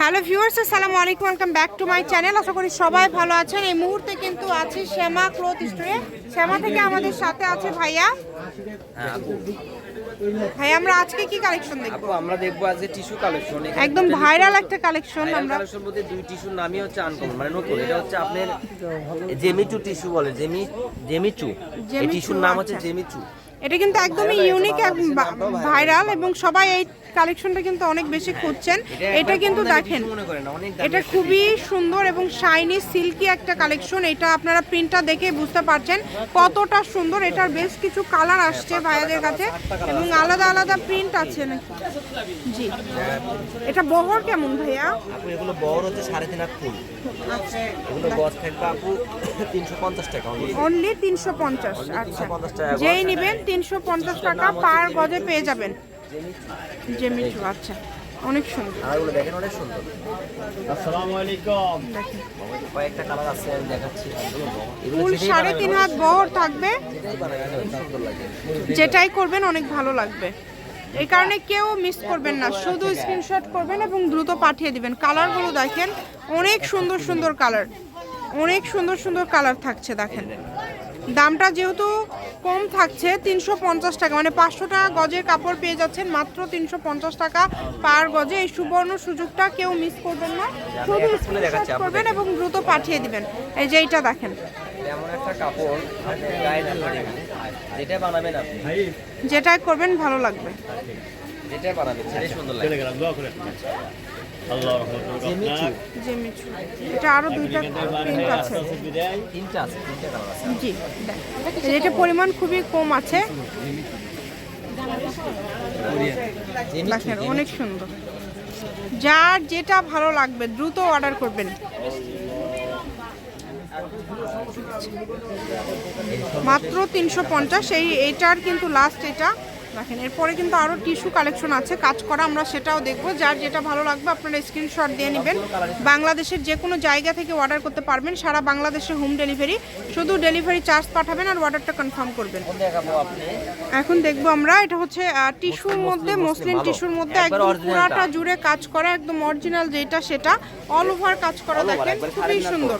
Hello viewers আসসালামু আলাইকুম welcome back to my channel. আশা করি সবাই ভালো আছেন। এই মুহূর্তে কিন্তু আছি শ্যামা ক্লথ স্টোরে। শ্যামা থেকে আমাদের সাথে আছে ভাইয়া। হ্যাঁ ভাই আমরা আজকে কি কালেকশন দেখব? আপু আমরা দেখব আজকে টিস্যু কালেকশন একদম ভাইরাল একটা কালেকশন আমরা কালেকশন বলতে দুই টিস্যুর নামই হচ্ছে আনকমন মানে নতুন। এটা হচ্ছে আপনার জেমিচু টিস্যু বলে জেমি জেমিচু এই টিস্যুর নাম হচ্ছে আচ্ছা। জেমিচু এটা কিন্তু একদমই ইউনিক ভাইরাল এবং সবাই এই কালেকশনটা কিন্তু অনেক বেশি খুঁজছেন। এটা কিন্তু দেখেন এটা খুবই সুন্দর এবং শাইনি সিল্কি একটা কালেকশন। এটা আপনারা প্রিন্টটা দেখে বুঝতে পারছেন কতটা সুন্দর। এটার বেশ কিছু কালার আসছে ভাইয়াদের কাছে এবং আলাদা আলাদা প্রিন্ট আছে নাকি? জি। এটা বহর কেমন ভাইয়া? এগুলো বড় হচ্ছে সাড়ে তিন হাত ফুল। এগুলো থাকবে আপু তিনশো পঞ্চাশ টাকা অনলি তিনশো পঞ্চাশ আচ্ছা। 350 টাকা গজ। যেই নেবেন তিনশো পঞ্চাশ টাকা পার গজে পেয়ে যাবেন। জেমিচু আচ্ছা। অনেক সুন্দর। আর দেখেন অনেক সুন্দর। আসসালামু আলাইকুম। দেখেন। কয়েকটা কালার আছে আমি দেখাচ্ছি। ফুল যেটাই সাড়ে তিন হাত বহর থাকবে। যেটাই করবেন অনেক ভালো লাগবে। এই কারণে কেউ মিস করবেন না। শুধু স্ক্রিনশট করবেন এবং দ্রুত পাঠিয়ে দিবেন। কালারগুলো দেখেন অনেক সুন্দর সুন্দর কালার। অনেক সুন্দর সুন্দর কালার থাকছে দেখেন। দামটা যেহেতু কম থাকছে তিনশো পঞ্চাশ টাকা। মানে পাঁচশো টাকা গজের কাপড় পেয়ে যাচ্ছেন মাত্র তিনশো পঞ্চাশ টাকা পার গজে। এই সুবর্ণ সুযোগটা কেউ মিস করবেন না। শুধু করবেন এবং দ্রুত পাঠিয়ে দিবেন। এই যে এইটা দেখেন। এমন একটা কাপড় আপনি গায়ে দিতে যেটা যেটাই করবেন ভালো লাগবে। যেটা বানাবেন সুন্দর লাগে এটা আরও দুইটা প্রিন্ট আছে। তিনটা আছে তিনটা কালার আছে। জি এটা পরিমাণ খুবই কম আছে। দেখেন অনেক সুন্দর। যার যেটা ভালো লাগবে দ্রুত অর্ডার করবেন। মাত্র তিনশো পঞ্চাশ এই এইটার কিন্তু লাস্ট এটা। দেখেন এরপরে কিন্তু আরও টিস্যু কালেকশন আছে কাজ করা আমরা সেটাও দেখব। যার যেটা ভালো লাগবে আপনারা স্ক্রিনশট দিয়ে নেবেন। বাংলাদেশের যে কোনো জায়গা থেকে অর্ডার করতে পারবেন সারা বাংলাদেশে হোম ডেলিভারি শুধু ডেলিভারি চার্জ পাঠাবেন আর অর্ডারটা কনফার্ম করবেন। এখন দেখব আমরা এটা হচ্ছে টিস্যুর মধ্যে মসলিন টিস্যুর মধ্যে একদম পুরাটা জুড়ে কাজ করা একদম অরিজিনাল যেটা সেটা অল ওভার কাজ করা দেখেন খুবই সুন্দর।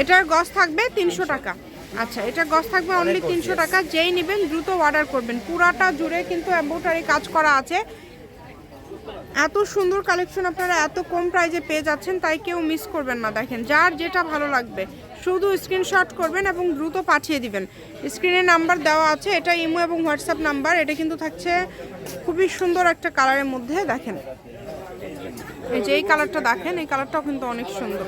এটার গজ থাকবে তিনশো টাকা। আচ্ছা এটা গজ থাকবে অনলি তিনশো টাকা। যেই নেবেন দ্রুত অর্ডার করবেন। পুরাটা জুড়ে কিন্তু এম্বোটারি কাজ করা আছে। এত সুন্দর কালেকশন আপনারা এত কম প্রাইজে পেয়ে যাচ্ছেন তাই কেউ মিস করবেন না। দেখেন যার যেটা ভালো লাগবে শুধু স্ক্রিনশট করবেন এবং দ্রুত পাঠিয়ে দিবেন। স্ক্রিনে নাম্বার দেওয়া আছে এটা ইমো এবং হোয়াটসঅ্যাপ নাম্বার এটা কিন্তু থাকছে খুবই সুন্দর একটা কালারের মধ্যে। দেখেন এই যে এই কালারটা দেখেন এই কালারটাও কিন্তু অনেক সুন্দর।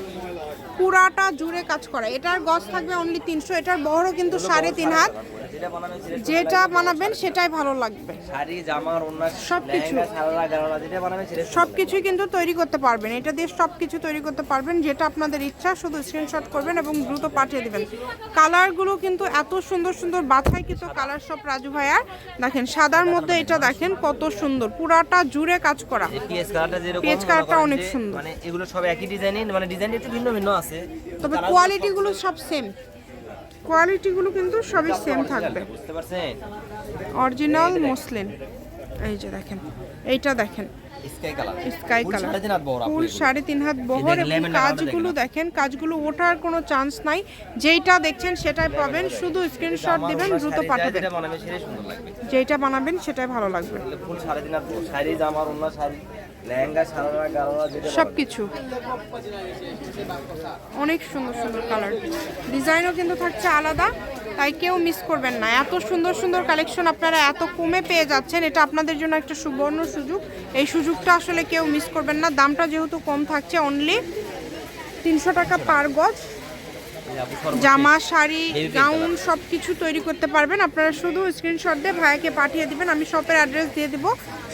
পুরাটা জুড়ে কাজ করা। এটার গছ থাকবে অনলি তিনশো এটার বহরও কিন্তু সাড়ে তিন হাত। যেটা বানাবেন সেটাই ভালো লাগবে। শাড়ি জামা ওড়না সবকিছু। লেহেঙ্গা, সালোয়ার গাড়োয়ালা যেটা বানাবেন সেটা সব কিছুই কিন্তু তৈরি করতে পারবেন। এটা দিয়ে সব কিছু তৈরি করতে পারবেন যেটা আপনাদের ইচ্ছা শুধু স্ক্রিনশট করবেন এবং দ্রুত পাঠিয়ে দেবেন। কালারগুলো কিন্তু এত সুন্দর সুন্দর বাছাই কিন্তু কালার সব রাজু ভাইয়ার দেখেন সাদার মধ্যে এটা দেখেন কত সুন্দর। পুরাটা জুড়ে কাজ করা। পিএস কালারটা অনেক সুন্দর। মানে এগুলো সব একই ডিজাইনই মানে ডিজাইন একটু ভিন্ন ভিন্ন আছে। তবে কোয়ালিটিগুলো সব সেম কোয়ালিটিগুলো কিন্তু সবই সেম থাকবে। বুঝতে পারছেন অরিজিনাল মসলিন এই যে দেখেন এইটা দেখেন। স্কাই কালার ফুল সাড়ে তিন হাত বহর এবং কাজগুলো দেখেন কাজগুলো ওঠার কোনো চান্স নাই। যেইটা দেখছেন সেটাই পাবেন শুধু স্ক্রিনশট দিবেন দ্রুত পাঠাবেন। যেটা বানাবেন সেটাই যেইটা বানাবেন সেটাই ভালো লাগবে। ফুল সাড়ে তিন হাত। শাড়ি জামা ওড়না শাড়ি। যেটা সব কিছু অনেক সুন্দর সুন্দর কালার ডিজাইনও কিন্তু থাকছে আলাদা, তাই কেউ মিস করবেন না। এত সুন্দর সুন্দর কালেকশন আপনারা এত কমে পেয়ে যাচ্ছেন, এটা আপনাদের জন্য একটা সুবর্ণ সুযোগ। এই সুযোগটা আসলে কেউ মিস করবেন না। দামটা যেহেতু কম থাকছে অনলি তিনশো টাকা পার গজ। জামা, শাড়ি, গাউন সব কিছু তৈরি করতে পারবেন। আপনারা শুধু স্ক্রিনশট দিয়ে ভাইয়াকে পাঠিয়ে দিবেন, আমি শপের অ্যাড্রেস দিয়ে দেবো।